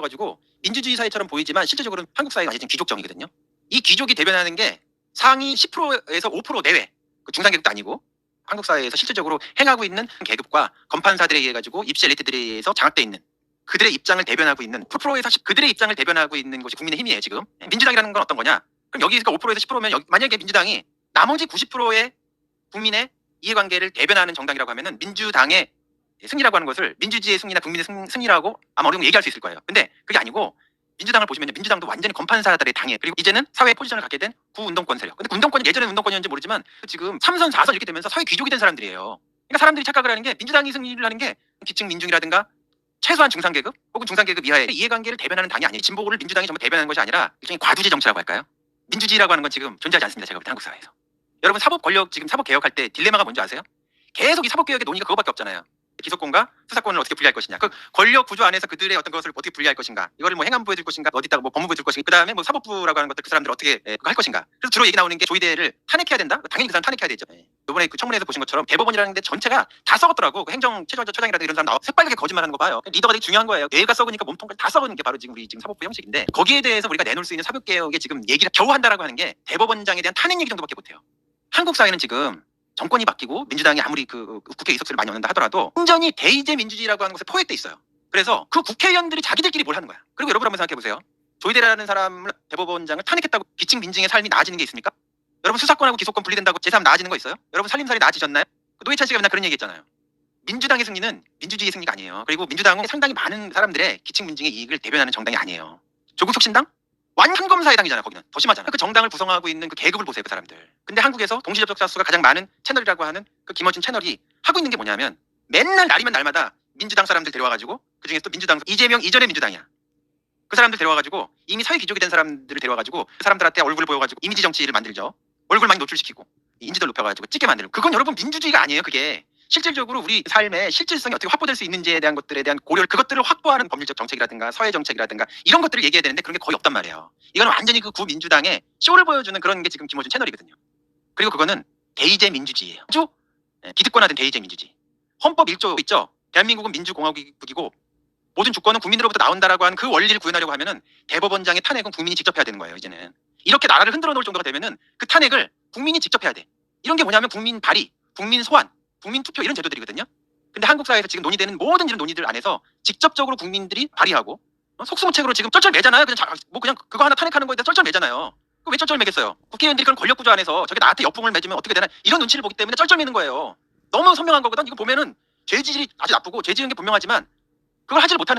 가지고 민주주의 사회처럼 보이지만 실제적으로는 한국 사회가 아직 귀족정이거든요. 이 귀족이 대변하는 게 상위 10%에서 5% 내외 그 중산 계급도 아니고 한국 사회에서 실질적으로 행하고 있는 계급과 건판사들에 의해 가지고 입시 엘리트들에 의해서 장악돼 있는 그들의 입장을 대변하고 있는 프로에서 그들의 입장을 대변하고 있는 것이 국민의 힘이에요 지금 민주당이라는 건 어떤 거냐 그럼 여기가 5%에서 10%면 여기, 만약에 민주당이 나머지 90%의 국민의 이해관계를 대변하는 정당이라고 하면은 민주당의 승리라고 하는 것을 민주주의의 승리나 국민의 승, 승리라고 아마 어느 정도 얘기할 수 있을 거예요. 근데 그게 아니고 민주당을 보시면 민주당도 완전히 건판사들의 당이에요. 그리고 이제는 사회 포지션을 갖게 된 구운동권 세력. 근데 운동권이 예전에 운동권이었는지 모르지만 지금 3선, 4선 이렇게 되면서 사회 귀족이 된 사람들이에요. 그러니까 사람들이 착각을 하는 게 민주당이 승리를 하는 게 기층 민중이라든가 최소한 중산계급 혹은 중산계급 이하의 이해관계를 대변하는 당이 아니에요. 진보를 민주당이 전부 대변하는 것이 아니라 일종의 과두제 정치라고 할까요? 민주주의라고 하는 건 지금 존재하지 않습니다. 제가 볼 때 한국 사회에서. 여러분 사법 권력 지금 사법 개혁할 때 딜레마가 뭔지 아세요? 계속 이 사법 개혁의 논의가 그거밖에 없잖아요. 기소권과 수사권을 어떻게 분리할 것이냐. 그 권력 구조 안에서 그들의 어떤 것을 어떻게 분리할 것인가. 이거를 뭐 행안부에 줄 것인가, 어디다가 뭐 법무부에 줄 것인가. 그다음에 뭐 사법부라고 하는 것들 그 사람들 어떻게 예, 그거 할 것인가. 그래서 주로 얘기 나오는 게 조이대를 탄핵해야 된다. 당연히 그 사람 탄핵해야 되죠. 예. 이번에 그 청문회에서 보신 것처럼 대법원이라는 데 전체가 다 썩었더라고. 그 행정 최저처장이라든가 이런 사람 나와 새빨갛게 거짓말하는 거 봐요. 리더가 되게 중요한 거예요. 뇌가 썩으니까 몸통까지 다 썩은 게 바로 지금 우리 지금 사법부 형식인데 거기에 대해서 우리가 내놓을 수 있는 사법 개혁에 지금 얘기를 겨우 한다라고 하는 게 대법원장에 대한 탄핵 얘기 정도밖에 못 해요. 한국 사회는 지금 정권이 바뀌고 민주당이 아무리 그 국회 의석수를 많이 얻는다 하더라도 완전히 대의제 민주주의라고 하는 것에 포획돼 있어요. 그래서 그 국회의원들이 자기들끼리 뭘 하는 거야. 그리고 여러분 한번 생각해 보세요. 조이대라는 사람을 대법원장을 탄핵했다고 기층 민중의 삶이 나아지는 게 있습니까? 여러분 수사권하고 기소권 분리된다고 제삶 나아지는 거 있어요? 여러분 살림살이 나아지셨나요? 노회찬 씨가 맨날 그런 얘기 했잖아요. 민주당의 승리는 민주주의의 승리가 아니에요. 그리고 민주당은 상당히 많은 사람들의 기층 민중의 이익을 대변하는 정당이 아니에요. 조국 혁신당? 완전 검사의 당이잖아 거기는. 더 심하잖아 그 정당을 구성하고 있는 그 계급을 보세요 그 사람들. 근데 한국에서 동시 접속자 수가 가장 많은 채널이라고 하는 그 김어준 채널이 하고 있는 게 뭐냐면 맨날 날이면 날마다 민주당 사람들 데려와가지고 그 중에 또 민주당 이재명 이전의 민주당이야. 그 사람들 데려와가지고 이미 사회 귀족이 된 사람들을 데려와가지고 그 사람들한테 얼굴을 보여가지고 이미지 정치를 만들죠. 얼굴 많이 노출시키고 인지도 높여가지고 찍게 만들고. 그건 여러분 민주주의가 아니에요 그게 실질적으로 우리 삶의 실질성이 어떻게 확보될 수 있는지에 대한 것들에 대한 고려를 그것들을 확보하는 법률적 정책이라든가 사회 정책이라든가 이런 것들을 얘기해야 되는데 그런 게 거의 없단 말이에요. 이거는 완전히 그 구민주당의 쇼를 보여주는 그런 게 지금 김어준 채널이거든요. 그리고 그거는 대의제 민주주의예요. 아주 예, 기득권화된 대의제 민주주의. 헌법 1조 있죠. 대한민국은 민주공화국이고 모든 주권은 국민으로부터 나온다라고 하는 그 원리를 구현하려고 하면은 대법원장의 탄핵은 국민이 직접 해야 되는 거예요. 이제는 이렇게 나라를 흔들어 놓을 정도가 되면은 그 탄핵을 국민이 직접 해야 돼. 이런 게 뭐냐면 국민 발의, 국민 소환, 국민 투표 이런 제도들이거든요. 근데 한국 사회에서 지금 논의되는 모든 이런 논의들 안에서 직접적으로 국민들이 발의하고 어, 속수무책으로 지금 쩔쩔 매잖아요. 그냥 자- 뭐 그냥 그거 하나 탄핵하는 거에 대해 쩔쩔 매잖아요. 그왜 쩔쩔 매겠어요? 국회의원들이 그런 권력 구조 안에서 저게 나한테 역풍을 맺으면 어떻게 되나 이런 눈치를 보기 때문에 쩔쩔 매는 거예요. 너무 선명한 거거든. 이거 보면은 죄질이 아주 나쁘고 죄 지은 게 분명하지만 그걸 하지를 못하는 거야.